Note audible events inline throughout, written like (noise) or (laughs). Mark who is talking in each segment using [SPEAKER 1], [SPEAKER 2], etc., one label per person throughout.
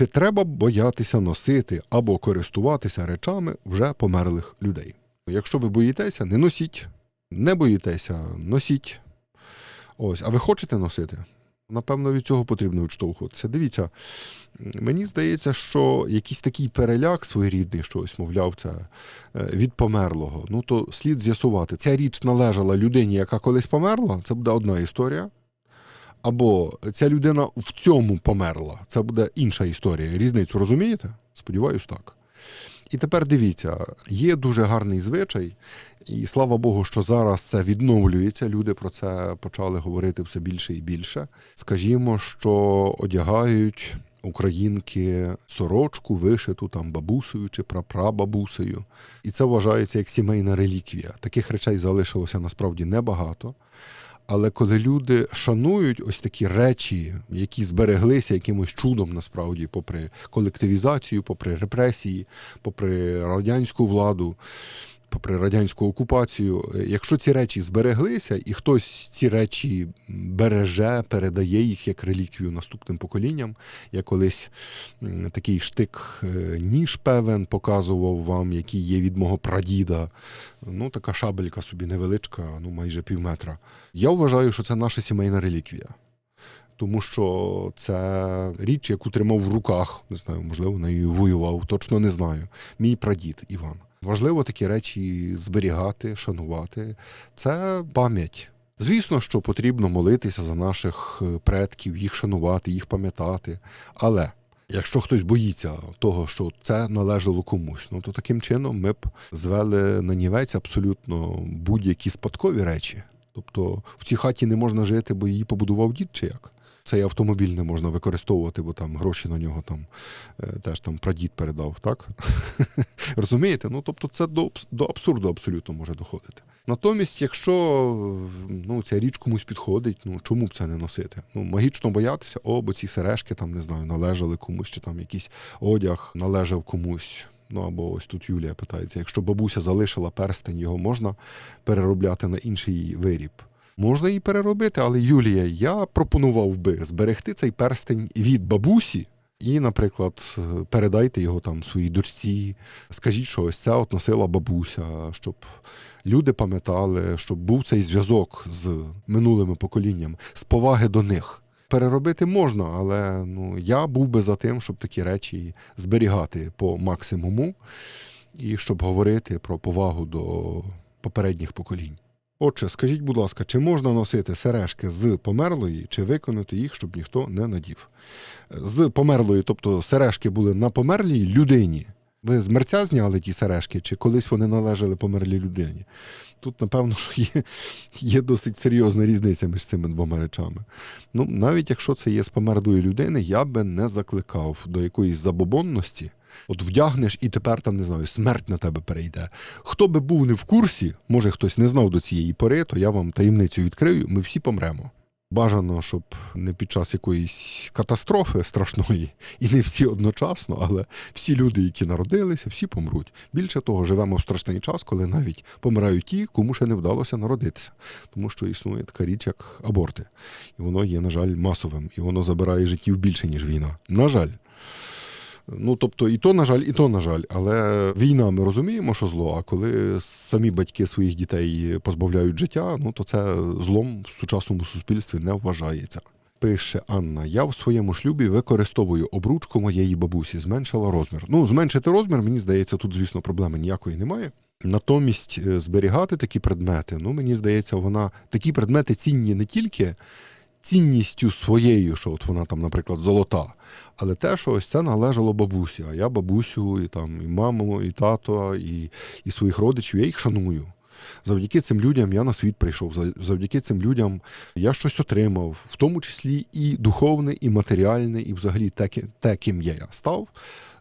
[SPEAKER 1] Чи треба боятися носити або користуватися речами вже померлих людей? Якщо ви боїтеся, не носіть. Не боїтеся, носіть. Ось, а ви хочете носити? Напевно, від цього потрібно відштовхуватися. Дивіться, мені здається, що якийсь такий переляк своєрідний, що ось, мовляв, це е, від померлого. Ну то слід з'ясувати, ця річ належала людині, яка колись померла, це буде одна історія. Або ця людина в цьому померла. Це буде інша історія. Різницю розумієте? Сподіваюсь, так. І тепер дивіться, є дуже гарний звичай, і слава Богу, що зараз це відновлюється. Люди про це почали говорити все більше і більше. Скажімо, що одягають українки сорочку, вишиту там бабусею чи прапрабабусею. І це вважається як сімейна реліквія. Таких речей залишилося насправді небагато. Але коли люди шанують ось такі речі, які збереглися якимось чудом, насправді, попри колективізацію, попри репресії, попри радянську владу, попри радянську окупацію, е, якщо ці речі збереглися, і хтось ці речі береже, передає їх як реліквію наступним поколінням, я колись такий штик е, ніж певен показував вам, який є від мого прадіда. Ну, така шабелька собі невеличка, ну майже пів метра. Я вважаю, що це наша сімейна реліквія. Тому що це річ, яку тримав в руках, не знаю, можливо, нею воював, точно не знаю. Мій прадід Іван. Важливо такі речі зберігати, шанувати. Це пам'ять. Звісно, що потрібно молитися за наших е, предків, їх шанувати, їх пам'ятати. Але якщо хтось боїться того, що це належало комусь, ну то таким чином ми б звели на нівець абсолютно будь-які спадкові речі. Тобто в цій хаті не можна жити, бо її побудував дід чи як. Цей автомобіль не можна використовувати, бо там гроші на нього там е, теж там прадід передав, так? (laughs) Розумієте? Ну тобто це до, до абсурду абсолютно може доходити. Натомість, якщо ну, ця річ комусь підходить, ну чому б це не носити? Ну, магічно боятися, о, бо ці сережки там не знаю, належали комусь, чи там якийсь одяг належав комусь. Ну або ось тут Юлія питається: якщо бабуся залишила перстень, його можна переробляти на інший виріб. Можна її переробити, але Юлія, я пропонував би зберегти цей перстень від бабусі. І, наприклад, е, передайте його там своїй дочці, скажіть, що ось це от носила бабуся, щоб люди пам'ятали, щоб був цей зв'язок з минулими поколіннями, з поваги до них. Переробити можна, але ну, я був би за тим, щоб такі речі зберігати по максимуму і щоб говорити про повагу до попередніх поколінь. Отже, скажіть, будь ласка, чи можна носити сережки з померлої, чи виконати їх, щоб ніхто не надів? З померлої, тобто сережки були на померлій людині. Ви з мерця зняли ті сережки, чи колись вони належали померлій людині? Тут, напевно, що є, є досить серйозна різниця між цими двома речами. Ну, навіть якщо це є з померлої людини, я би не закликав до якоїсь забобонності. От вдягнеш і тепер там не знаю, смерть на тебе перейде. Хто би був не в курсі, може хтось не знав до цієї пори, то я вам таємницю відкрию, ми всі помремо. Бажано, щоб не під час якоїсь катастрофи страшної, і не всі одночасно, але всі люди, які народилися, всі помруть. Більше того, живемо в страшний час, коли навіть помирають ті, кому ще не вдалося народитися, тому що існує така річ, як аборти, і воно є, на жаль, масовим, і воно забирає життів більше ніж війна. На жаль. Ну, тобто, і то, на жаль, і то, на жаль. Але війна ми розуміємо, що зло. А коли самі батьки своїх дітей позбавляють життя, ну то це злом в сучасному суспільстві не вважається. Пише Анна: я в своєму шлюбі використовую обручку моєї бабусі, зменшила розмір. Ну, зменшити розмір, мені здається, тут, звісно, проблеми ніякої немає. Натомість е, зберігати такі предмети, ну мені здається, вона такі предмети цінні не тільки цінністю своєю, що от вона там, наприклад, золота, але те, що ось це належало бабусі. А я бабусю, і там і маму, і тато, і, і своїх родичів, я їх шаную. Завдяки цим людям я на світ прийшов. за- Завдяки цим людям я щось отримав, в тому числі і духовне, і матеріальне, і взагалі те, те ким я став.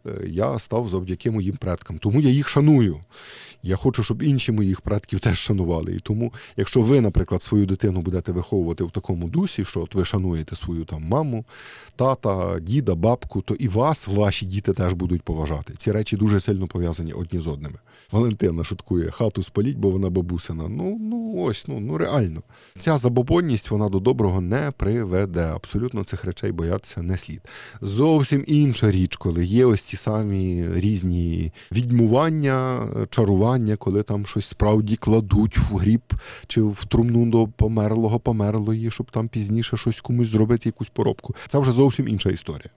[SPEAKER 1] е, я став завдяки моїм предкам. Тому я їх шаную. Я хочу, щоб інші моїх предків теж шанували. І тому, якщо ви, наприклад, свою дитину будете виховувати в такому дусі, що от ви шануєте свою там маму, тата, діда, бабку, то і вас ваші діти теж будуть поважати. Ці речі дуже сильно пов'язані одні з одними. Валентина шуткує, хату спаліть, бо вона бабусина. Ну, ну ось, ну, ну реально. Ця забобонність вона до доброго не приведе. Абсолютно цих речей боятися не слід. Зовсім інша річ, коли є ось ці самі різні відьмування, чарування, коли там щось справді кладуть в гріб чи в трумну до померлого, померлої, щоб там пізніше щось комусь зробити, якусь поробку. Це вже зовсім інша історія.